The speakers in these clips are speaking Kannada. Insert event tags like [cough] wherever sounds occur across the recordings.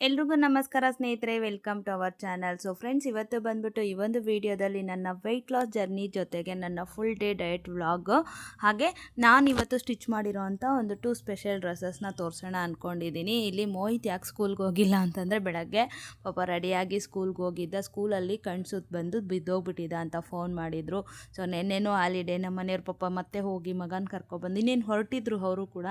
ಎಲ್ರಿಗೂ ನಮಸ್ಕಾರ ಸ್ನೇಹಿತರೆ welcome to our channel so friends ಇವತ್ತು ಬಂದ್ಬಿಟ್ಟು ಈ ಒಂದು ವಿಡಿಯೋದಲ್ಲಿ ನನ್ನ ವೆಯ್ಟ್ ಲಾಸ್ ಜರ್ನಿ ಜೊತೆಗೆ ನನ್ನ ಫುಲ್ ಡೇ ಡಯಟ್ ವ್ಲಾಗು ಹಾಗೆ ನಾನು ಇವತ್ತು ಸ್ಟಿಚ್ ಮಾಡಿರೋವಂಥ ಒಂದು ಟೂ ಸ್ಪೆಷಲ್ ಡ್ರೆಸ್ಸಸ್ನ ತೋರಿಸೋಣ ಅಂದ್ಕೊಂಡಿದ್ದೀನಿ ಇಲ್ಲಿ ಮೋಹಿತ್ ಯಾಕೆ ಸ್ಕೂಲ್ಗೆ ಹೋಗಿಲ್ಲ ಅಂತಂದರೆ ಬೆಳಗ್ಗೆ ಪಾಪ ರೆಡಿಯಾಗಿ ಸ್ಕೂಲ್ಗೆ ಹೋಗಿದ್ದ ಸ್ಕೂಲಲ್ಲಿ ಕಣ್ಸುತ್ ಬಂದು ಬಿದ್ದೋಗ್ಬಿಟ್ಟಿದ್ದ ಅಂತ ಫೋನ್ ಮಾಡಿದರು. ಸೊ ನೆನ್ನೆನೂ ಹಾಲಿಡೇ ನಮ್ಮ ಮನೆಯವ್ರ ಪಾಪ ಮತ್ತೆ ಹೋಗಿ ಮಗನ ಕರ್ಕೊಬಂದು ಇನ್ನೇನು ಹೊರಟಿದ್ರು ಅವರು ಕೂಡ.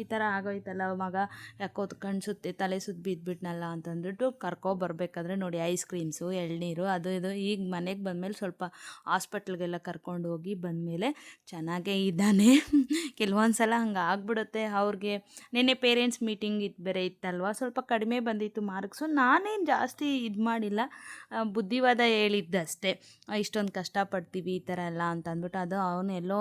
ಈ ಥರ ಆಗೋಯ್ತಲ್ಲ ಮಗ, ಯಾಕೋ ಕಣ್ಸುತ್ತೆ ತಲೆ ಸುತ್ತ ಬಿದ್ದುಬಿಟ್ನಲ್ಲ ಅಂತಂದ್ಬಿಟ್ಟು ಕರ್ಕೊಬರ್ಬೇಕಾದ್ರೆ ನೋಡಿ ಐಸ್ ಕ್ರೀಮ್ಸು ಎಳ್ನೀರು, ಅದು ಇದು. ಈಗ ಮನೆಗೆ ಬಂದಮೇಲೆ ಸ್ವಲ್ಪ ಹಾಸ್ಪಿಟ್ಲ್ಗೆಲ್ಲ ಕರ್ಕೊಂಡು ಹೋಗಿ ಬಂದಮೇಲೆ ಚೆನ್ನಾಗೇ ಇದ್ದಾನೆ. [laughs] ಕೆಲವೊಂದು ಸಲ ಹಂಗೆ ಆಗ್ಬಿಡುತ್ತೆ. ಅವ್ರಿಗೆ ನಿನ್ನೆ ಪೇರೆಂಟ್ಸ್ ಮೀಟಿಂಗ್ ಇತ್ತು ಬೇರೆ ಇತ್ತಲ್ವ? ಸ್ವಲ್ಪ ಕಡಿಮೆ ಬಂದಿತ್ತು ಮಾರ್ಕ್ಸು ನಾನೇನು ಜಾಸ್ತಿ ಇದು ಮಾಡಿಲ್ಲ. ಬುದ್ಧಿವಾದ ಹೇಳಿದ್ದಷ್ಟೇ. ಇಷ್ಟೊಂದು ಕಷ್ಟಪಡ್ತೀವಿ ಈ ಥರ ಎಲ್ಲ ಅಂತ ಅಂದ್ಬಿಟ್ಟು ಅದು ಅವನು ಎಲ್ಲೋ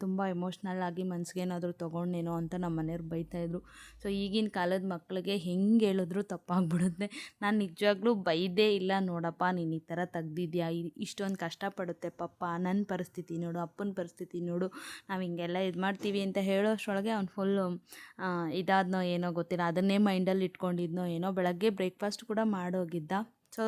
ತುಂಬ ಎಮೋಷ್ನಲ್ ಆಗಿ ಮನ್ಸಿಗೆ ಏನಾದರೂ ತೊಗೊಂಡೇನೋ ಅಂತ ನಮ್ಮ ಮನೆಯವ್ರು ಬೈತಾಯಿದ್ರು ಸೊ ಈಗಿನ ಕಾಲದ ಮಕ್ಕಳಿಗೆ ಹೆಂಗೆ ಹೇಳಿದ್ರು ತಪ್ಪಾಗ್ಬಿಡುತ್ತೆ. ನಾನು ನಿಜವಾಗ್ಲೂ ಬೈದೇ ಇಲ್ಲ ನೋಡಪ್ಪ, ನೀನು ಈ ಥರ ತೆಗ್ದಿದ್ಯಾ? ಇಷ್ಟೊಂದು ಕಷ್ಟಪಡುತ್ತೆ ಪಪ್ಪ ನನ್ನ ಪರಿಸ್ಥಿತಿ ನೋಡು, ಅಪ್ಪನ ಪರಿಸ್ಥಿತಿ ನೋಡು. ನಾವು ಹಿಂಗೆಲ್ಲ ಇದು ಮಾಡ್ತೀವಿ ಅಂತ ಹೇಳೋಷ್ಟರೊಳಗೆ ಅವ್ನು ಫುಲ್ಲು ಇದಾದ್ನೋ ಏನೋ ಗೊತ್ತಿಲ್ಲ. ಅದನ್ನೇ ಮೈಂಡಲ್ಲಿ ಇಟ್ಕೊಂಡಿದ್ನೋ ಏನೋ ಬೆಳಗ್ಗೆ ಬ್ರೇಕ್ಫಾಸ್ಟ್ ಕೂಡ ಮಾಡೋಗಿದ್ದ. ಸೊ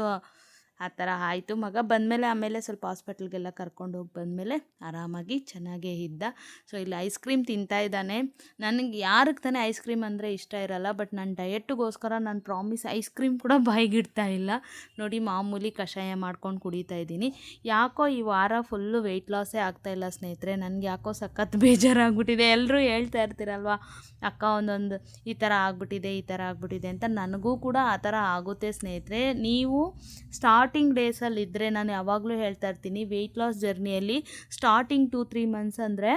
ಆ ಥರ ಆಯಿತು. ಮಗ ಬಂದಮೇಲೆ ಆಮೇಲೆ ಸ್ವಲ್ಪ ಹಾಸ್ಪಿಟ್ಲ್ಗೆಲ್ಲ ಕರ್ಕೊಂಡು ಹೋಗಿ ಬಂದಮೇಲೆ ಆರಾಮಾಗಿ ಚೆನ್ನಾಗೇ ಇದ್ದ. ಸೊ, ಇಲ್ಲಿ ಐಸ್ ಕ್ರೀಮ್ ತಿಂತಾ ಇದ್ದಾನೆ. ನನಗೆ ಯಾರಿಗೆ ತಾನೇ ಐಸ್ ಕ್ರೀಮ್ ಅಂದರೆ ಇಷ್ಟ ಇರಲ್ಲ, ಬಟ್ ನಾನು ಡಯೆಟ್ಟಿಗೋಸ್ಕರ ನಾನು ಪ್ರಾಮಿಸ್ ಐಸ್ ಕ್ರೀಮ್ ಕೂಡ [laughs] ಬಾಯಿಗಿಡ್ತಾ ಇಲ್ಲ. ನೋಡಿ, ಮಾಮೂಲಿ ಕಷಾಯ ಮಾಡ್ಕೊಂಡು ಕುಡಿತಾ ಇದ್ದೀನಿ. ಯಾಕೋ ಈ ವಾರ ಫುಲ್ಲು ವೆಯ್ಟ್ ಲಾಸೇ ಆಗ್ತಾಯಿಲ್ಲ ಸ್ನೇಹಿತರೆ. ನನಗೆ ಯಾಕೋ ಸಖತ್ ಬೇಜಾರಾಗ್ಬಿಟ್ಟಿದೆ. ಎಲ್ಲರೂ ಹೇಳ್ತಾ ಇರ್ತೀರಲ್ವ, ಅಕ್ಕ, ಒಂದೊಂದು ಈ ಥರ ಆಗ್ಬಿಟ್ಟಿದೆ, ಈ ಥರ ಆಗ್ಬಿಟ್ಟಿದೆ ಅಂತ. ನನಗೂ ಕೂಡ ಆ ಥರ ಆಗುತ್ತೆ ಸ್ನೇಹಿತರೆ. ನೀವು ಸ್ಟಾರ್ಟಿಂಗ್ ಡೇಸಲ್ಲಿ ಇದ್ದರೆ ನಾನು ಯಾವಾಗಲೂ ಹೇಳ್ತಾ ಇರ್ತೀನಿ ವೆಯ್ಟ್ ಲಾಸ್ ಜರ್ನಿಯಲ್ಲಿ ಸ್ಟಾರ್ಟಿಂಗ್ ಟು ತ್ರೀ ಮಂತ್ಸ್ ಅಂದರೆ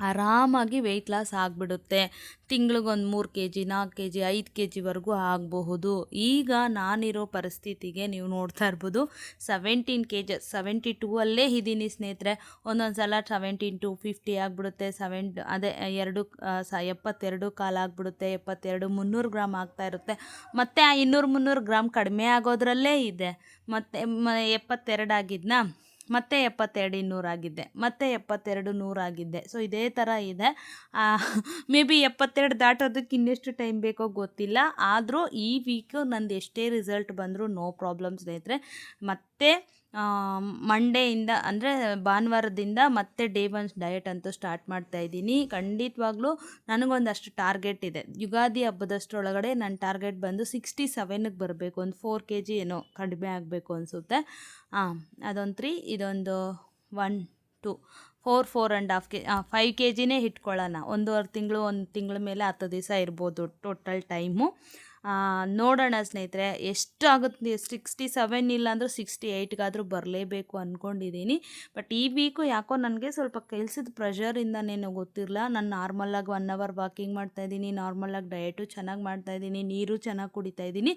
ಆರಾಮಾಗಿ ವೆಯ್ಟ್ ಲಾಸ್ ಆಗಿಬಿಡುತ್ತೆ. ತಿಂಗ್ಳಿಗೊಂದು ಮೂರು ಕೆ ಜಿ ನಾಲ್ಕು ಕೆ ಜಿ ಐದು ಕೆ ಜಿವರೆಗೂ ಆಗಬಹುದು. ಈಗ ನಾನಿರೋ ಪರಿಸ್ಥಿತಿಗೆ ನೀವು ನೋಡ್ತಾ ಇರ್ಬೋದು seventeen K G seventy two ಅಲ್ಲೇ ಇದ್ದೀನಿ ಸ್ನೇಹಿತರೆ. ಒಂದೊಂದು ಸಲ ಸೆವೆಂಟೀನ್ ಟು ಫಿಫ್ಟಿ ಆಗಿಬಿಡುತ್ತೆ. ಸೆವೆನ್ ಅದೇ ಎರಡು ಸ, ಎಪ್ಪತ್ತೆರಡು ಕಾಲು ಆಗಿಬಿಡುತ್ತೆ. ಎಪ್ಪತ್ತೆರಡು ಮುನ್ನೂರು ಗ್ರಾಮ್ ಆಗ್ತಾ ಇರುತ್ತೆ. ಮತ್ತು ಆ ಇನ್ನೂರು ಮುನ್ನೂರು ಗ್ರಾಮ್ ಕಡಿಮೆ ಆಗೋದ್ರಲ್ಲೇ ಇದೆ. ಮತ್ತು ಎಪ್ಪತ್ತೆರಡು ಆಗಿದ್ನಾ? ಮತ್ತೆ ಎಪ್ಪತ್ತೆರಡು ಇನ್ನೂರಾಗಿದ್ದೆ ಮತ್ತೆ ಎಪ್ಪತ್ತೆರಡು ನೂರಾಗಿದ್ದೆ ಸೊ ಇದೇ ಥರ ಇದೆ. ಮೇ ಬಿ ಎಪ್ಪತ್ತೆರಡು ದಾಟೋದಕ್ಕೆ ಇನ್ನೆಷ್ಟು ಟೈಮ್ ಬೇಕೋ ಗೊತ್ತಿಲ್ಲ. ಆದರೂ ಈ ವೀಕು ನಂದು ಎಷ್ಟೇ ರಿಸಲ್ಟ್ ಬಂದರೂ ನೋ ಪ್ರಾಬ್ಲಮ್ಸ್ ಸ್ನೇಹಿತರೆ. ಮತ್ತೆ ಮಂಡೆಯಿಂದ ಅಂದರೆ ಭಾನುವಾರದಿಂದ ಮತ್ತೆ ಡೇ ಒನ್ಸ್ ಡಯಟ್ ಅಂತೂ ಸ್ಟಾರ್ಟ್ ಮಾಡ್ತಾ ಇದ್ದೀನಿ. ಖಂಡಿತವಾಗ್ಲೂ ನನಗೊಂದಷ್ಟು ಟಾರ್ಗೆಟ್ ಇದೆ. ಯುಗಾದಿ ಹಬ್ಬದಷ್ಟರೊಳಗಡೆ ನನ್ನ ಟಾರ್ಗೆಟ್ ಬಂದು ಸಿಕ್ಸ್ಟಿ ಸೆವೆನ್ಗೆ ಬರಬೇಕು. ಒಂದು ಫೋರ್ ಕೆ ಜಿ ಏನೋ ಕಡಿಮೆ ಆಗಬೇಕು ಅನಿಸುತ್ತೆ. ಹಾಂ ಅದೊಂದು ತ್ರೀ ಇದೊಂದು one two four four and half K five K ಜಿನೇ ಇಟ್ಕೊಳ್ಳೋಣ. ಒಂದೂವರೆ ತಿಂಗಳು, ಒಂದು ತಿಂಗಳ ಮೇಲೆ ಹತ್ತು ದಿವಸ ಇರ್ಬೋದು ಟೋಟಲ್ ಟೈಮು ನೋಡೋಣ ಸ್ನೇಹಿತರೆ ಎಷ್ಟು ಆಗುತ್ತೆ ಸಿಕ್ಸ್ಟಿ ಸೆವೆನ್ ಇಲ್ಲ ಅಂದರೂ ಸಿಕ್ಸ್ಟಿ ಏಯ್ಟ್ಗಾದರೂ ಬರಲೇಬೇಕು ಅಂದ್ಕೊಂಡಿದ್ದೀನಿ ಬಟ್ ಈ ವೀಕು ಯಾಕೋ ನನಗೆ ಸ್ವಲ್ಪ ಕೆಲಸದ ಪ್ರೆಷರಿಂದನೇನೋ ಗೊತ್ತಿರಲ್ಲ ನಾನು ನಾರ್ಮಲಾಗಿ ಒನ್ ಅವರ್ ವಾಕಿಂಗ್ ಮಾಡ್ತಾಯಿದ್ದೀನಿ ನಾರ್ಮಲಾಗಿ ಡಯಟು ಚೆನ್ನಾಗಿ ಮಾಡ್ತಾಯಿದ್ದೀನಿ ನೀರು ಚೆನ್ನಾಗಿ ಕುಡಿತಾ ಇದ್ದೀನಿ.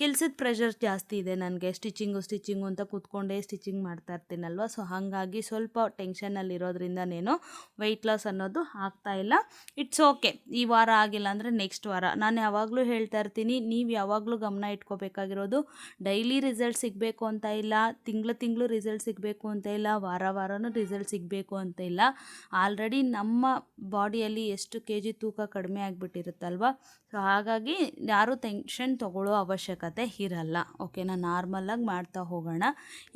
ಕೆಲಸದ ಪ್ರೆಷರ್ ಜಾಸ್ತಿ ಇದೆ ನನಗೆ ಸ್ಟಿಚಿಂಗು ಸ್ಟಿಚಿಂಗು ಅಂತ ಕೂತ್ಕೊಂಡೇ ಸ್ಟಿಚಿಂಗ್ ಮಾಡ್ತಾ ಇರ್ತೀನಲ್ವ? ಸೊ ಹಾಗಾಗಿ ಸ್ವಲ್ಪ ಟೆನ್ಷನಲ್ಲಿ ಇರೋದ್ರಿಂದನೇನೋ ವೆಯ್ಟ್ ಲಾಸ್ ಅನ್ನೋದು ಆಗ್ತಾ ಇಲ್ಲ. ಇಟ್ಸ್ ಓಕೆ ಈ ವಾರ ಆಗಿಲ್ಲ ಅಂದರೆ ನೆಕ್ಸ್ಟ್ ವಾರ. ನಾನು ಯಾವಾಗಲೂ ಹೇಳ್ತಾ ಇರ್ತೀನಿ ನೀವು ಯಾವಾಗಲೂ ಗಮನ ಇಟ್ಕೋಬೇಕಾಗಿರೋದು ಡೈಲಿ ರಿಸಲ್ಟ್ ಸಿಗಬೇಕು ಅಂತ ಇಲ್ಲ, ತಿಂಗಳು ತಿಂಗಳು ರಿಸಲ್ಟ್ ಸಿಗಬೇಕು ಅಂತ ಇಲ್ಲ, ವಾರ ವಾರನೂ ರಿಸಲ್ಟ್ ಸಿಗಬೇಕು ಅಂತ ಇಲ್ಲ. ಆಲ್ರೆಡಿ ನಮ್ಮ ಬಾಡಿಯಲ್ಲಿ ಎಷ್ಟು ಕೆ ಜಿ ತೂಕ ಕಡಿಮೆ ಆಗಿಬಿಟ್ಟಿರುತ್ತಲ್ವ? ಸೊ ಹಾಗಾಗಿ ಯಾರೂ ಟೆನ್ಷನ್ ತೊಗೊಳ್ಳೋ ಅವಶ್ಯಕತೆ ಇರಲ್ಲ. ಓಕೆನಾ ನಾರ್ಮಲಾಗಿ ಮಾಡ್ತಾ ಹೋಗೋಣ.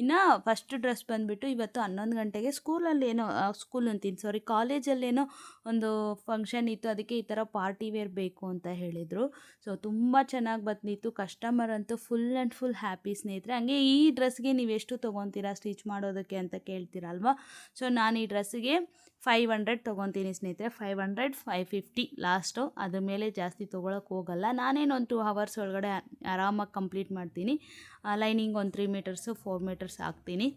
ಇನ್ನು ಫಸ್ಟ್ ಡ್ರೆಸ್ ಬಂದುಬಿಟ್ಟು ಇವತ್ತು ಹನ್ನೊಂದು ಗಂಟೆಗೆ ಸ್ಕೂಲಲ್ಲಿ ಏನೋ ಸ್ಕೂಲ್ ಅಂತೀನಿ ಸಾರಿ ಕಾಲೇಜಲ್ಲೇನೋ ಒಂದು ಫಂಕ್ಷನ್ ಇತ್ತು, ಅದಕ್ಕೆ ಈ ಥರ ಪಾರ್ಟಿ ವೇರ್ ಬೇಕು ಅಂತ ಹೇಳಿದರು. ಸೊ ತುಂಬ ಚೆನ್ನಾಗಿ ಬಂದಿತ್ತು. ಕಸ್ಟಮರ್ ಅಂತೂ ಫುಲ್ ಆ್ಯಂಡ್ ಫುಲ್ ಹ್ಯಾಪಿ ಸ್ನೇಹಿತರೆ. ಹಂಗೆ ಈ ಡ್ರೆಸ್ಗೆ ನೀವು ಎಷ್ಟು ತೊಗೊತೀರಾ ಸ್ಟಿಚ್ ಮಾಡೋದಕ್ಕೆ ಅಂತ ಕೇಳ್ತೀರಲ್ವ? ಸೊ ನಾನು ಈ ಡ್ರೆಸ್ಸಿಗೆ ಫೈವ್ ಹಂಡ್ರೆಡ್ ತೊಗೊತೀನಿ ಸ್ನೇಹಿತರೆ. Five hundred five fifty last ಅದ್ರ ಮೇಲೆ ಜಾಸ್ತಿ ತೊಗೊಳಕ್ಕೆ ಹೋಗಲ್ಲ. ನಾನೇನು ಒಂದು ಟೂ ಅವರ್ಸ್ ಒಳಗಡೆ ಆರಾಮಾಗಿ ಕಂಪ್ಲೀಟ್ ಮಾಡ್ತೀನಿ. ಲೈನಿಂಗ್ ಒಂದು ತ್ರೀ ಮೀಟರ್ಸು ಫೋರ್ ಮೀಟರ್ಸ್ ಹಾಕ್ತೀನಿ.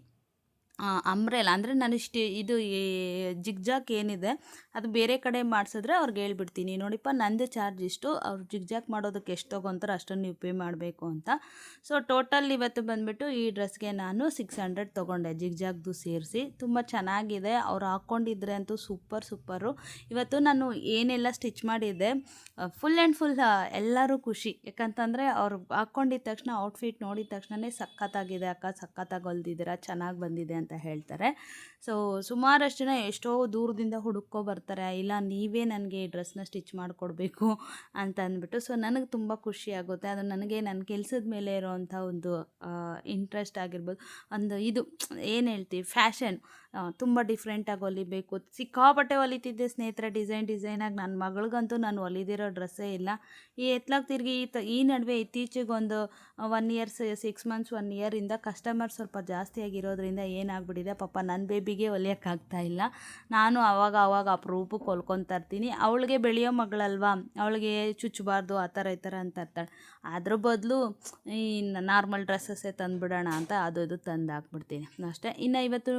ಅಂಬ್ರೆಲ್ಲ ಅಂದರೆ ನಾನು ಇಷ್ಟು ಇದು ಜಿಗ್ಜಾಕ್ ಏನಿದೆ, ಅದು ಬೇರೆ ಕಡೆ ಮಾಡಿಸಿದ್ರೆ ಅವ್ರಿಗೆ ಹೇಳ್ಬಿಡ್ತೀನಿ. ನೋಡಿಪ್ಪ, ನಂದು ಚಾರ್ಜ್ ಇಷ್ಟು. ಅವ್ರು ಜಿಗ್ಜಾಕ್ ಮಾಡೋದಕ್ಕೆ ಎಷ್ಟು ತೊಗೊತಾರೆ ಅಷ್ಟನ್ನು ನೀವು ಪೇ ಮಾಡಬೇಕು ಅಂತ. ಸೊ ಟೋಟಲ್ ಇವತ್ತು ಬಂದುಬಿಟ್ಟು ಈ ಡ್ರೆಸ್ಗೆ ನಾನು ಸಿಕ್ಸ್ ಹಂಡ್ರೆಡ್ ತೊಗೊಂಡೆ ಜಿಗ್ಜಾಗ್ದು ಸೇರಿಸಿ. ತುಂಬ ಚೆನ್ನಾಗಿದೆ. ಅವ್ರು ಹಾಕ್ಕೊಂಡಿದ್ರೆ ಅಂತೂ ಸೂಪರ್ ಸೂಪರು ಇವತ್ತು ನಾನು ಏನೆಲ್ಲ ಸ್ಟಿಚ್ ಮಾಡಿದ್ದೆ ಫುಲ್ ಆ್ಯಂಡ್ ಫುಲ್ ಎಲ್ಲರೂ ಖುಷಿ. ಯಾಕಂತಂದರೆ ಅವ್ರು ಹಾಕ್ಕೊಂಡಿದ್ದ ತಕ್ಷಣ ಔಟ್ಫಿಟ್ ನೋಡಿದ ತಕ್ಷಣವೇ ಸಖತ್ತಾಗಿದೆ ಅಕ್ಕ, ಸಖತ್ತಾಗಿ ಹೊಲ್ದಿದ್ದೀರಾ, ಚೆನ್ನಾಗಿ ಬಂದಿದೆ ಅಂತ. ಅಂತ ಹೇಳ್ತಾರೆ. ಸೊ ಸುಮಾರಷ್ಟು ಜನ ಎಷ್ಟೋ ದೂರದಿಂದ ಹುಡುಕೋ ಬರ್ತಾರೆ. ಇಲ್ಲ, ನೀವೇ ನನಗೆ ಈ ಡ್ರೆಸ್ನ ಸ್ಟಿಚ್ ಮಾಡಿಕೊಡ್ಬೇಕು ಅಂತ ಅಂದ್ಬಿಟ್ಟು. ಸೊ ನನಗೆ ತುಂಬ ಖುಷಿ ಆಗುತ್ತೆ. ಅದು ನನಗೆ ನನ್ನ ಕೆಲಸದ ಮೇಲೆ ಇರೋವಂಥ ಒಂದು ಇಂಟ್ರೆಸ್ಟ್ ಆಗಿರ್ಬೋದು. ಒಂದು ಇದು ಏನು ಹೇಳ್ತೀವಿ ಫ್ಯಾಷನ್ ತುಂಬ ಡಿಫ್ರೆಂಟಾಗಿ ಹೊಲಿಬೇಕು. ಸಿಕ್ಕಾಪಟ್ಟೆ ಹೊಲಿತಿದ್ದೆ ಸ್ನೇಹಿತರೆ. ಡಿಸೈನ್ ಡಿಸೈನಾಗಿ ನನ್ನ ಮಗಳಿಗಂತೂ ನಾನು ಹೊಲಿದಿರೋ ಡ್ರೆಸ್ಸೇ ಇಲ್ಲ. ಈ ಎತ್ಲಾಗ ತಿರುಗಿ ಈ ತ, ಈ ನಡುವೆ ಇತ್ತೀಚೆಗೆ ಒಂದು one years six months one ಇಯರಿಂದ customer ಸ್ವಲ್ಪ ಜಾಸ್ತಿ ಆಗಿರೋದ್ರಿಂದ ಏನಾಗ್ಬಿಟ್ಟಿದೆ ಪಾಪ ನನ್ನ ಬೇಬಿಗೆ ಹೊಲಿಯೋಕ್ಕಾಗ್ತಾ ಇಲ್ಲ. ನಾನು ಆವಾಗ ಆವಾಗ ಅಪರೂಪಕ್ಕೆ ಹೊಲ್ಕೊತಾ ಇರ್ತೀನಿ ಅವಳಿಗೆ ಬೆಳೆಯೋ ಮಗಳಲ್ವಾ? ಅವಳಿಗೆ ಚುಚ್ಚಬಾರ್ದು, ಆ ಥರ ಈ ಥರ ಅಂತ ಇರ್ತಾಳೆ ಅದ್ರ ಬದಲು ಈ ನಾರ್ಮಲ್ ಡ್ರೆಸ್ಸಸ್ಸೇ ತಂದುಬಿಡೋಣ ಅಂತ ಅದು ಇದು ತಂದು ಹಾಕ್ಬಿಡ್ತೀನಿ ಅಷ್ಟೇ. ಇನ್ನು ಇವತ್ತು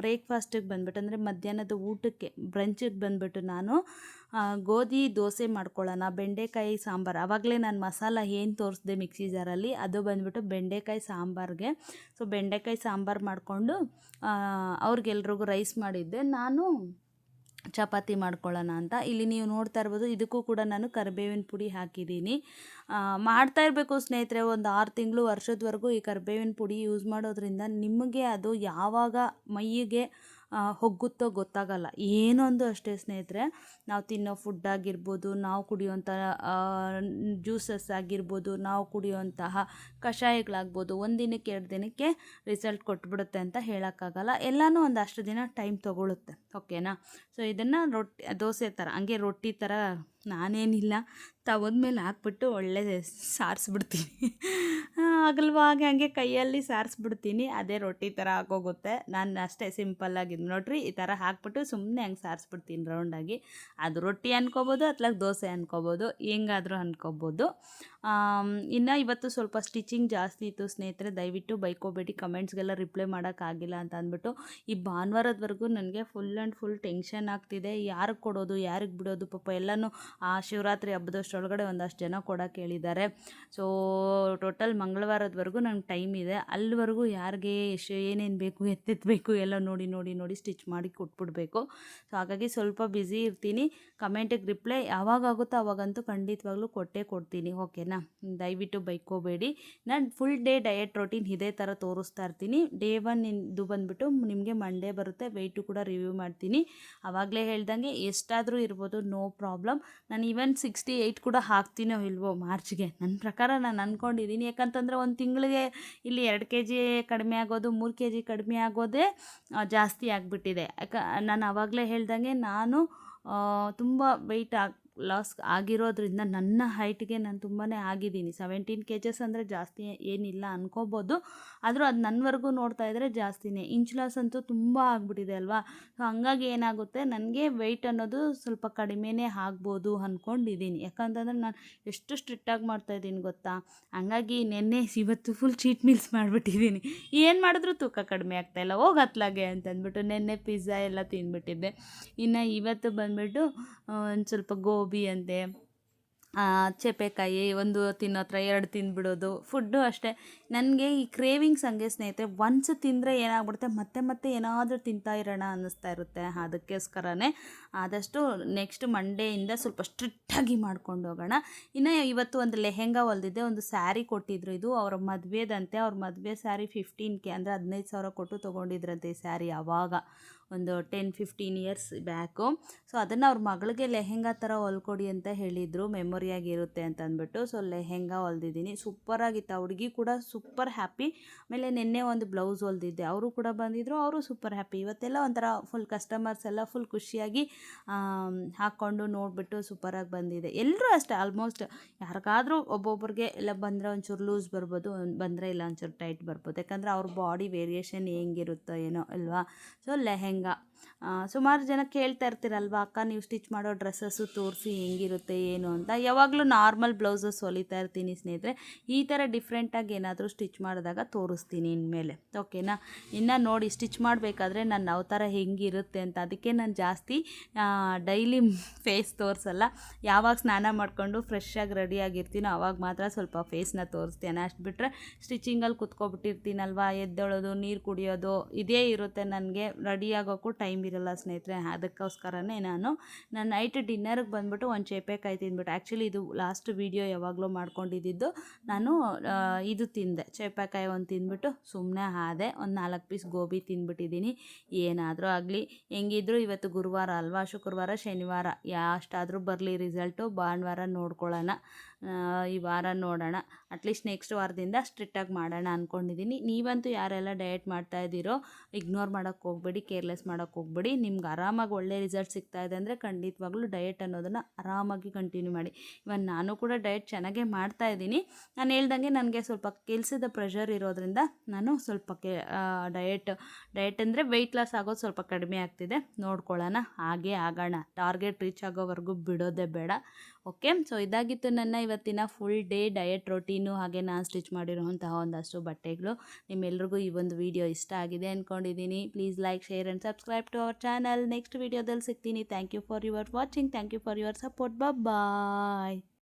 ಬ್ರೇಕ್ಫಾಸ್ಟಿಗೆ ಬಂದ್ಬಿಟ್ಟು, ಅಂದರೆ ಮಧ್ಯಾಹ್ನದ ಊಟಕ್ಕೆ, ಬ್ರಂಚಿಗೆ ಬಂದ್ಬಿಟ್ಟು ನಾನು ಗೋಧಿ ದೋಸೆ ಮಾಡ್ಕೊಳ್ಳೋಣ ಬೆಂಡೆಕಾಯಿ ಸಾಂಬಾರು. ಆವಾಗಲೇ ನಾನು ಮಸಾಲ ಏನು ತೋರಿಸ್ದೆ ಮಿಕ್ಸಿ ಜಾರಲ್ಲಿ ಅದು ಬಂದ್ಬಿಟ್ಟು ಬೆಂಡೆಕಾಯಿ ಸಾಂಬಾರಿಗೆ. ಸೊ ಬೆಂಡೆಕಾಯಿ ಸಾಂಬಾರು ಮಾಡಿಕೊಂಡು ಅವ್ರಿಗೆಲ್ರಿಗೂ ರೈಸ್ ಮಾಡಿದ್ದೆ. ನಾನು ಚಪಾತಿ ಮಾಡ್ಕೊಳ್ಳೋಣ ಅಂತ. ಇಲ್ಲಿ ನೀವು ನೋಡ್ತಾ ಇರ್ಬೋದು ಇದಕ್ಕೂ ಕೂಡ ನಾನು ಕರಿಬೇವಿನ ಪುಡಿ ಹಾಕಿದ್ದೀನಿ. ಮಾಡ್ತಾ ಇರಬೇಕು ಸ್ನೇಹಿತರೆ ಒಂದು ಆರು ತಿಂಗಳು ವರ್ಷದವರೆಗೂ ಈ ಕರಿಬೇವಿನ ಪುಡಿ ಯೂಸ್ ಮಾಡೋದ್ರಿಂದ ನಿಮಗೆ ಅದು ಯಾವಾಗ ಮೈಯಿಗೆ ಆ, ಹೊಗ್ಗುತ್ತೋ ಗೊತ್ತಾಗಲ್ಲ. ಏನೊಂದು ಅಷ್ಟೇ ಸ್ನೇಹಿತರೆ, ನಾವು ತಿನ್ನೋ ಫುಡ್ ಆಗಿರ್ಬೋದು, ನಾವು ಕುಡಿಯುವಂಥ ಜ್ಯೂಸಸ್ ಆಗಿರ್ಬೋದು, ನಾವು ಕುಡಿಯುವಂತಹ ಕಷಾಯಗಳಾಗ್ಬೋದು ಒಂದು ದಿನಕ್ಕೆ ಎರಡು ದಿನಕ್ಕೆ ರಿಸಲ್ಟ್ ಕೊಟ್ಬಿಡುತ್ತೆ ಅಂತ ಹೇಳೋಕ್ಕಾಗಲ್ಲ. ಎಲ್ಲನೂ ಒಂದು ಅಷ್ಟು ದಿನ ಟೈಮ್ ತೊಗೊಳುತ್ತೆ. ಓಕೆನಾ ಸೊ ಇದನ್ನು ರೊಟ್ಟಿ, ದೋಸೆ ಥರ ಹಂಗೆ ರೊಟ್ಟಿ ಥರ ನಾನೇನಿಲ್ಲ, ತವದ ಮೇಲೆ ಹಾಕ್ಬಿಟ್ಟು ಒಳ್ಳೆ ಸಾರಿಸ್ಬಿಡ್ತೀನಿ. ಅಗಲವಾಗಿ ಹಾಗೆ ಕೈಯಲ್ಲಿ ಸಾರಿಸ್ಬಿಡ್ತೀನಿ, ಅದೇ ರೊಟ್ಟಿ ಥರ ಆಗೋಗುತ್ತೆ. ನಾನು ಅಷ್ಟೇ ಸಿಂಪಲ್ಲಾಗಿದ್ದು ನೋಡ್ರಿ, ಈ ಥರ ಹಾಕ್ಬಿಟ್ಟು ಸುಮ್ಮನೆ ಹಂಗೆ ಸಾರಿಸ್ಬಿಡ್ತೀನಿ ರೌಂಡಾಗಿ ಅದು ರೊಟ್ಟಿ ಅನ್ಕೋಬೋದು, ಅತ್ಲಾಗ ದೋಸೆ ಅನ್ಕೋಬೋದು, ಹೆಂಗಾದರೂ ಅನ್ಕೋಬೋದು. ಇನ್ನು ಇವತ್ತು ಸ್ವಲ್ಪ ಸ್ಟಿಚಿಂಗ್ ಜಾಸ್ತಿ ಇತ್ತು. ಸ್ನೇಹಿತರೆ, ದಯವಿಟ್ಟು ಬೈಕೋಬೇಡಿ, ಕಮೆಂಟ್ಸ್ಗೆಲ್ಲ ರಿಪ್ಲೈ ಮಾಡೋಕ್ಕಾಗಿಲ್ಲ ಅಂತ ಅಂದ್ಬಿಟ್ಟು, ಈ ಭಾನುವಾರದವರೆಗೂ ನನಗೆ ಫುಲ್ ಆ್ಯಂಡ್ ಫುಲ್ ಟೆನ್ಷನ್ ಆಗ್ತಿದೆ. ಯಾರಿಗೆ ಕೊಡೋದು, ಯಾರಿಗೆ ಬಿಡೋದು, ಪಾಪ ಎಲ್ಲನೂ ಆ ಶಿವರಾತ್ರಿ ಹಬ್ಬದಷ್ಟೊಳಗಡೆ ಒಂದಷ್ಟು ಜನ ಕೊಡೋಕೆ ಹೇಳಿದ್ದಾರೆ ಸೊ ಟೋಟಲ್ ಮಂಗಳವಾರದವರೆಗೂ ನಂಗೆ ಟೈಮ್ ಇದೆ. ಅಲ್ಲಿವರೆಗೂ ಯಾರಿಗೆ ಎಷ್ಟು ಏನೇನು ಬೇಕು ಎತ್ತೆತ್ತಬೇಕು ಎಲ್ಲ ನೋಡಿ ನೋಡಿ ನೋಡಿ ಸ್ಟಿಚ್ ಮಾಡಿ ಕೊಟ್ಬಿಡ್ಬೇಕು. ಸೊ ಹಾಗಾಗಿ ಸ್ವಲ್ಪ ಬ್ಯುಸಿ ಇರ್ತೀನಿ. ಕಮೆಂಟಿಗೆ ರಿಪ್ಲೈ ಯಾವಾಗ ಆಗುತ್ತೋ ಅವಾಗಂತೂ ಖಂಡಿತವಾಗ್ಲೂ ಕೊಟ್ಟೇ ಕೊಡ್ತೀನಿ. ಓಕೆನಾ ದಯವಿಟ್ಟು ಬೈಕೋಬೇಡಿ. ನಾನು ಫುಲ್ ಡೇ ಡಯಟ್ ರೊಟೀನ್ ಇದೇ ಥರ ತೋರಿಸ್ತಾ ಇರ್ತೀನಿ. ಡೇ ಒನ್ ಇದು ಬಂದುಬಿಟ್ಟು ನಿಮಗೆ ಮಂಡೇ ಬರುತ್ತೆ. ವೆಯ್ಟು ಕೂಡ ರಿವ್ಯೂ ಮಾಡ್ತೀನಿ. ಆವಾಗಲೇ ಹೇಳ್ದಂಗೆ ಎಷ್ಟಾದರೂ ಇರ್ಬೋದು ನೋ ಪ್ರಾಬ್ಲಮ್ ನಾನು ಈವನ್ ಸಿಕ್ಸ್ಟಿ ಏಯ್ಟ್ ಕೂಡ ಹಾಕ್ತೀನೋ ಇಲ್ವೋ ಮಾರ್ಚ್ಗೆ. ನನ್ನ ಪ್ರಕಾರ ನಾನು ಅಂದ್ಕೊಂಡಿದ್ದೀನಿ ಯಾಕಂತಂದರೆ ಒಂದು ತಿಂಗಳಿಗೆ ಇಲ್ಲಿ ಎರಡು ಕೆ ಜಿ ಕಡಿಮೆ ಆಗೋದು, ಮೂರು ಕೆ ಜಿ ಕಡಿಮೆ ಆಗೋದೇ ಜಾಸ್ತಿ ಆಗಿಬಿಟ್ಟಿದೆ. ಯಾಕ, ನಾನು ಆವಾಗಲೇ ಹೇಳ್ದಂಗೆ ನಾನು ತುಂಬ ವೆಯ್ಟ್ ಆಗಿ ಲಾಸ್ ಆಗಿರೋದ್ರಿಂದ ನನ್ನ ಹೈಟ್ಗೆ ನಾನು ತುಂಬಾ ಆಗಿದ್ದೀನಿ. ಸೆವೆಂಟೀನ್ ಕೆ ಜಸ್ ಅಂದರೆ ಜಾಸ್ತಿ ಏನಿಲ್ಲ ಅಂದ್ಕೋಬೋದು ಆದರೂ ಅದು ನನ್ನವರೆಗೂ ನೋಡ್ತಾ ಇದ್ದರೆ ಜಾಸ್ತಿನೇ. ಇಂಚ್ ಲಾಸ್ ಅಂತೂ ತುಂಬ ಆಗಿಬಿಟ್ಟಿದೆ ಅಲ್ವಾ? ಸೊ ಹಂಗಾಗಿ ಏನಾಗುತ್ತೆ? ನನಗೆ ವೆಯ್ಟ್ ಅನ್ನೋದು ಸ್ವಲ್ಪ ಕಡಿಮೆನೇ ಆಗ್ಬೋದು ಅಂದ್ಕೊಂಡಿದ್ದೀನಿ ಯಾಕಂತಂದರೆ ನಾನು ಎಷ್ಟು ಸ್ಟ್ರಿಕ್ಟಾಗಿ ಮಾಡ್ತಾಯಿದ್ದೀನಿ ಗೊತ್ತಾ? ಹಂಗಾಗಿ ನೆನ್ನೆ ಇವತ್ತು ಫುಲ್ ಚೀಟ್ ಮೀಲ್ಸ್ ಮಾಡಿಬಿಟ್ಟಿದ್ದೀನಿ. ಏನು ಮಾಡಿದ್ರೂ ತೂಕ ಕಡಿಮೆ ಆಗ್ತಾಯಿಲ್ಲ ಹೋಗಿ ಹತ್ಲಾಗೆ ಅಂತಂದ್ಬಿಟ್ಟು ನೆನ್ನೆ ಪಿಜ್ಜಾ ಎಲ್ಲ ತಿಂದ್ಬಿಟ್ಟಿದ್ದೆ. ಇನ್ನು ಇವತ್ತು ಬಂದುಬಿಟ್ಟು ಒಂದು ಸ್ವಲ್ಪ ಗೋಬಿ ಅಂತೆ ಚೇಪೆಕಾಯಿ ಒಂದು ತಿನ್ನೋ ಹತ್ರ ಎರಡು ತಿಂದ್ಬಿಡೋದು. ಫುಡ್ಡು ಅಷ್ಟೇ. ನನಗೆ ಈ ಕ್ರೇವಿಂಗ್ಸ್ ಹಂಗೆ ಸ್ನೇಹಿತರೆ ಒನ್ಸ್ ತಿಂದರೆ ಏನಾಗ್ಬಿಡುತ್ತೆ, ಮತ್ತೆ ಮತ್ತೆ ಏನಾದರೂ ತಿಂತಾ ಇರೋಣ ಅನ್ನಿಸ್ತಾ ಇರುತ್ತೆ ಅದಕ್ಕೋಸ್ಕರನೇ. ಆದಷ್ಟು ನೆಕ್ಸ್ಟ್ ಮಂಡೇಯಿಂದ ಸ್ವಲ್ಪ ಸ್ಟ್ರಿಕ್ಟಾಗಿ ಮಾಡ್ಕೊಂಡು ಹೋಗೋಣ. ಇನ್ನು ಇವತ್ತು ಒಂದು ಲೆಹೆಂಗಾ ಹೊಲ್ದಿದ್ದೆ, ಒಂದು ಸ್ಯಾರಿ ಕೊಟ್ಟಿದ್ರು ಇದು. ಅವ್ರ ಮದುವೆದಂತೆ, ಅವ್ರ ಮದುವೆ ಸ್ಯಾರಿ ಫಿಫ್ಟೀನ್ ಕೆ, ಅಂದರೆ ಹದಿನೈದು ಸಾವಿರ ಕೊಟ್ಟು ತೊಗೊಂಡಿದ್ರಂತೆ ಈ ಸ್ಯಾರಿ ಆವಾಗ ಒಂದು ten fifteen years back so ಅದನ್ನು ಅವ್ರ ಮಗಳಿಗೆ ಲೆಹೆಂಗಾ ಥರ ಹೊಲ್ಕೊಡಿ ಅಂತ ಹೇಳಿದರು. ಮೆಮೊರಿಯಾಗಿ ಇರುತ್ತೆ ಅಂತ ಅಂದ್ಬಿಟ್ಟು. ಸೊ ಲೆಹೆಂಗಾ ಹೊಲ್ದಿದ್ದೀನಿ. ಸೂಪರಾಗಿತ್ತು ಆ ಹುಡುಗಿ ಕೂಡ ಸೂಪರ್ ಹ್ಯಾಪಿ ಆಮೇಲೆ ನಿನ್ನೆ ಒಂದು ಬ್ಲೌಸ್ ಹೊಲ್ದಿದ್ದೆ. ಅವರು ಕೂಡ ಬಂದಿದ್ದರು ಅವರು ಸೂಪರ್ ಹ್ಯಾಪಿ ಇವತ್ತೆಲ್ಲ ಒಂಥರ ಫುಲ್ ಕಸ್ಟಮರ್ಸ್ ಎಲ್ಲ ಫುಲ್ ಖುಷಿಯಾಗಿ ಹಾಕ್ಕೊಂಡು ನೋಡಿಬಿಟ್ಟು ಸೂಪರಾಗಿ ಬಂದಿದೆ. ಎಲ್ಲರೂ ಅಷ್ಟೇ. ಆಲ್ಮೋಸ್ಟ್ ಯಾರಿಗಾದರೂ ಒಬ್ಬೊಬ್ಬರಿಗೆ ಎಲ್ಲ ಬಂದರೆ ಒಂಚೂರು ಲೂಸ್ ಬರ್ಬೋದು. ಬಂದರೆ ಇಲ್ಲ ಒಂಚೂರು ಟೈಟ್ ಬರ್ಬೋದು. ಯಾಕಂದರೆ ಅವ್ರ ಬಾಡಿ ವೇರಿಯೇಷನ್ ಹೆಂಗಿರುತ್ತೋ ಏನೋ, ಅಲ್ವಾ? ಸೊ ಲೆಹೆಂಗಾ ಸುಮಾರು ಜನ ಕೇಳ್ತಾ ಇರ್ತೀರಲ್ವ, ಅಕ್ಕ, ನೀವು ಸ್ಟಿಚ್ ಮಾಡೋ ಡ್ರೆಸ್ಸಸ್ಸು ತೋರಿಸಿ ಹೆಂಗಿರುತ್ತೆ, ಏನು ಅಂತ? ಯಾವಾಗಲೂ ನಾರ್ಮಲ್ ಬ್ಲೌಸಸ್ ಹೊಲಿತಾ ಇರ್ತೀನಿ ಸ್ನೇಹಿತರೆ. ಈ ಥರ ಡಿಫ್ರೆಂಟಾಗಿ ಏನಾದರೂ ಸ್ಟಿಚ್ ಮಾಡಿದಾಗ ತೋರಿಸ್ತೀನಿ ಇನ್ಮೇಲೆ. ಓಕೆನಾ? ಇನ್ನು ನೋಡಿ, ಸ್ಟಿಚ್ ಮಾಡಬೇಕಾದ್ರೆ ನಾನು ಯಾವ ಥರ ಹೆಂಗಿರುತ್ತೆ ಅಂತ. ಅದಕ್ಕೆ ನಾನು ಜಾಸ್ತಿ ಡೈಲಿ ಫೇಸ್ ತೋರಿಸಲ್ಲ. ಯಾವಾಗ ಸ್ನಾನ ಮಾಡಿಕೊಂಡು ಫ್ರೆಶ್ಶಾಗಿ ರೆಡಿಯಾಗಿರ್ತೀನೋ ಆವಾಗ ಮಾತ್ರ ಸ್ವಲ್ಪ ಫೇಸ್ನ ತೋರಿಸ್ತೇನೆ. ಅಷ್ಟು ಬಿಟ್ಟರೆ ಸ್ಟಿಚಿಂಗಲ್ಲಿ ಕುತ್ಕೊಬಿಟ್ಟಿರ್ತೀನಲ್ವಾ, ಎದ್ದೊಳೋದು, ನೀರು ಕುಡಿಯೋದು, ಇದೇ ಇರುತ್ತೆ ನನಗೆ ರೆಡಿಯಾಗಿ ಆಗೋಕ್ಕೂ ಟೈಮ್ ಇರಲ್ಲ ಸ್ನೇಹಿತರೆ, ಅದಕ್ಕೋಸ್ಕರನೇ ನಾನು ನಾನು ನೈಟ್ ಡಿನ್ನರ್ಗೆ ಬಂದ್ಬಿಟ್ಟು ಒಂದು ಚೇಪೆಕಾಯಿ ತಿಂದ್ಬಿಟ್ಟು. ಆ್ಯಕ್ಚುಲಿ ಇದು ಲಾಸ್ಟ್ ವೀಡಿಯೋ ಯಾವಾಗಲೂ ಮಾಡ್ಕೊಂಡಿದ್ದು ನಾನು ಇದು ತಿಂದೆ. ಚೇಪೆಕಾಯಿ ಒಂದು ತಿಂದ್ಬಿಟ್ಟು ಸುಮ್ಮನೆ ಆದೆ ಒಂದು ನಾಲ್ಕು ಪೀಸ್ ಗೋಬಿ ತಿಂದ್ಬಿಟ್ಟಿದ್ದೀನಿ. ಏನಾದರೂ ಆಗಲಿ, ಹೆಂಗಿದ್ರು ಇವತ್ತು ಗುರುವಾರ ಅಲ್ವಾ? ಶುಕ್ರವಾರ, ಶನಿವಾರ. ಎಷ್ಟಾದರೂ ಬರಲಿ ರಿಸಲ್ಟು ಭಾನುವಾರ ನೋಡ್ಕೊಳ್ಳೋಣ. ಈ ವಾರ ನೋಡೋಣ. ಅಟ್ಲೀಸ್ಟ್ ನೆಕ್ಸ್ಟ್ ವಾರದಿಂದ ಸ್ಟ್ರಿಕ್ಟಾಗಿ ಮಾಡೋಣ ಅಂದ್ಕೊಂಡಿದ್ದೀನಿ ನೀವಂತೂ ಯಾರೆಲ್ಲ ಡಯಟ್ ಮಾಡ್ತಾ ಇದ್ದೀರೋ ಇಗ್ನೋರ್ ಮಾಡೋಕ್ಕೆ ಹೋಗ್ಬೇಡಿ ಕೇರ್ಲೆಸ್ ಮಾಡೋಕ್ಕೆ ಹೋಗ್ಬೇಡಿ. ನಿಮ್ಗೆ ಆರಾಮಾಗಿ ಒಳ್ಳೆ ರಿಸಲ್ಟ್ ಸಿಗ್ತಾ ಇದೆ ಅಂದರೆ ಖಂಡಿತವಾಗ್ಲೂ ಡಯಟ್ ಅನ್ನೋದನ್ನು ಆರಾಮಾಗಿ ಕಂಟಿನ್ಯೂ ಮಾಡಿ. ಇವನ್ ನಾನು ಕೂಡ ಡಯಟ್ ಚೆನ್ನಾಗೇ ಮಾಡ್ತಾ ಇದ್ದೀನಿ. ನಾನು ಹೇಳ್ದಂಗೆ ನನಗೆ ಸ್ವಲ್ಪ ಕೆಲಸದ ಪ್ರೆಷರ್ ಇರೋದ್ರಿಂದ ನಾನು ಸ್ವಲ್ಪ ಡಯಟ್ ಡಯಟ್ ಅಂದರೆ ವೆಯ್ಟ್ ಲಾಸ್ ಆಗೋದು ಸ್ವಲ್ಪ ಕಡಿಮೆ ಆಗ್ತಿದೆ. ನೋಡ್ಕೊಳ್ಳೋಣ. ಹಾಗೆ ಆಗೋಣ. ಟಾರ್ಗೆಟ್ ರೀಚ್ ಆಗೋವರೆಗೂ ಬಿಡೋದೇ ಬೇಡ. ಓಕೆ ಸೊ ಇದಾಗಿತ್ತು ನನ್ನ ಇವತ್ತಿನ ಫುಲ್ ಡೇ ಡಯಟ್ ರೊಟೀನು ಹಾಗೆ ನಾನು ಸ್ಟಿಚ್ ಮಾಡಿರುವಂತಹ ಒಂದಷ್ಟು ಬಟ್ಟೆಗಳು ನಿಮ್ಮೆಲ್ರಿಗೂ ಈ ಒಂದು ವಿಡಿಯೋ ಇಷ್ಟ ಆಗಿದೆ ಅಂದ್ಕೊಂಡಿದ್ದೀನಿ please like share and subscribe to our channel next ವೀಡಿಯೋದಲ್ಲಿ ಸಿಗ್ತೀನಿ. Thank you for your watching thank you for your support bye